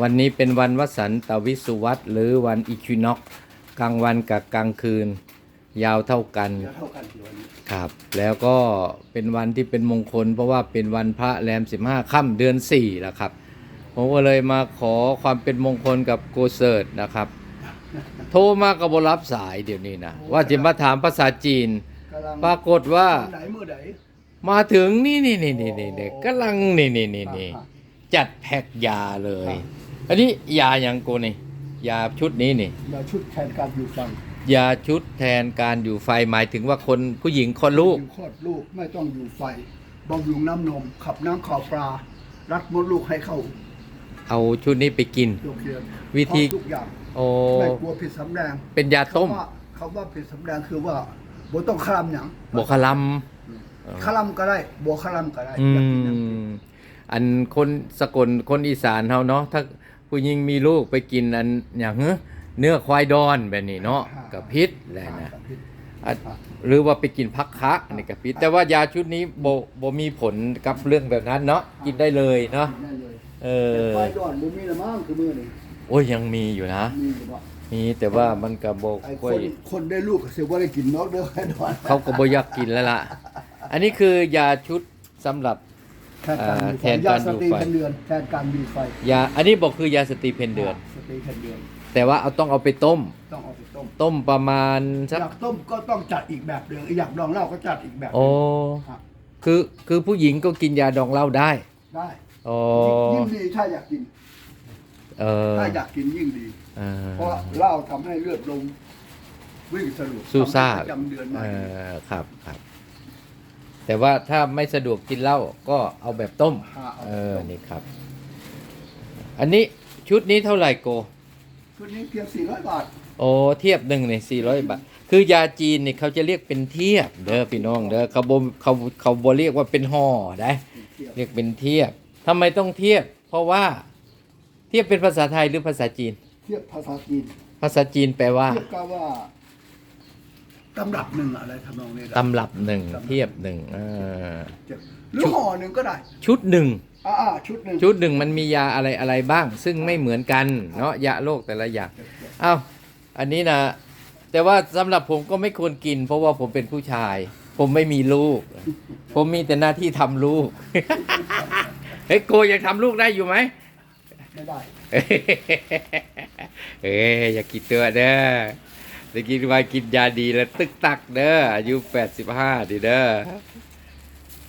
วันนี้เป็นวันวสันตวิสุวัตหรือวันอีคินอกกลางวันกับกลางคืน ยาวเท่ากันเดี๋ยวเท่ากันทีวันนี้ครับ แล้วก็เป็นวันที่เป็นมงคล เพราะว่าเป็นวันพระแรม 15ค่ำเดือน4แล้วครับ ผมก็เลยมาขอความเป็นมงคลกับโกเซิร์ตนะครับ โทรมากับบรับสายเดี๋ยวนี้นะ ว่าจะมาถามภาษาจีนกำลังปรากฏว่าไหนมือไหนมาถึงนี่นี่นี่นี่นี่นี่กำลังนี่นี่นี่นี่อ่าจัดแพ็กยาเลยครับ อันนี้ยาอย่างกูนี่ยาชุดนี้นี่เราชุดแทนการอยู่ฟังยาชุดแทนการอยู่ไฟหมายถึงว่าคนผู้หญิงคนลูกอยู่คลอดลูกไม่ต้องอยู่ไฟบำรุงน้ำนม ขับน้ำข่าวปลา รัดมดลูกให้เข้า เอาชุดนี้ไปกินโรงเรียนวิธีพร้อมทุกอย่างโอ้ไม่กลัวผิดสำแดงเป็นยาต้มคำว่าคำว่าผิดสำแดงคือว่าบ่ต้องคลำหยังบวคลัมคลำก็ได้บ่คลำก็ได้อือยากกินหยังมอันคนสกลคนอีสานเฮาเนาะถ้า ผู้หญิงมีลูกไปกินอันอย่างเฮ้อเนื้อควายดอนแบบนี้เนาะกับพิษแหละนะกับพิษอะหรือว่าไปกินพักคะอันนี่กับพิษแต่ว่ายาชุดนี้โบโบมีผลกับเรื่องแบบนั้นเนาะกินได้เลยเนาะได้เลยเอแต่อไฟดอนบ่มีละมั้งคือมือนี่โอ้ยยังมีอยู่นะมีอยู่บ่มีแต่ว่ามันกับโบไอ้คค่อยนคนได้ลูกก็สิบ่ได้กินนอกเด้อไฟดอนเขาก็บอยากกินแล้วล่ะอันนี้คือยาชุดสำหรับ แทนการอ่ามีแทไฟนยาการสอยู่ตรีไฟเป็นเดือนแทนการมีไฟยาอันนี้บอกคือยาสตรีเพนเดือน สตรีเป็นเดือน แต่ว่าเอาต้องเอาไปต้ม ต้องเอาไปต้ม ต้มประมาณสักอยากต้มก็ต้องจัดอีกแบบหนึ่งอยากดองเหล้าก็จัดอีกแบบหนึ่งโอ้ครับคือคือผู้หญิงก็กินยาดองเหล้าได้ ได้โอ้ยิ่งดีถ้าอยากกินเออถ้าอยากกินยิ่งดีเออเพราะเหล้าทำให้เลือดลงวิ่งสรุปสู้ซ่าทำให้ประจำเดือนมาเออครับครับ แต่ว่าถ้าไม่สะดวกกินเหล้าก็เอาแบบต้มหาเอาเออ นี่ครับ อันนี้ชุดนี้เท่าไหร่โก ชุดนี้เพียง400 บาท โอ้เทียบหนึ่งในสี่ร้อยบาท คือยาจีนเนี่ยเขาจะเรียกเป็นเทียบ เด้อพี่น้องเด้อเขาบเขาเขาบเรียกว่าเป็นห่อได้เทียบเรียกเป็นเทียบทำไมต้องเทียบ เพราะว่าเทียบเป็นภาษาไทยหรือภาษาจีน เทียบภาษาจีนภาษาจีนแปลว่า เทียบก็ว่า ตำรับหนึ่งอะไรทำนองนี้ได้ตำรับหนึ่งเทียบหนึ่งเออหรือห่อหนึ่งก็ได้ชุดหนึ่งอ่าๆชุดหนึ่งชุดหนึ่งมันมียาอะไรอะไรบ้าง ซึ่งไม่เหมือนกันเนาะยาโรคแต่ละอย่างอ้าวอันนี้นะแต่ว่าสำหรับผมก็ไม่ควรกิน เพราะว่าผมเป็นผู้ชาย ผมไม่มีลูก ผมมีแต่หน้าที่ทำลูก เฮ้ยโกยังทำลูกได้อยู่ไหม ไม่ได้ เอ้ยอย่ากินตัวเด้อ ได้กินไว้กินยาดีแล้วตึกตักเด้ออายุ85ดิเด้อ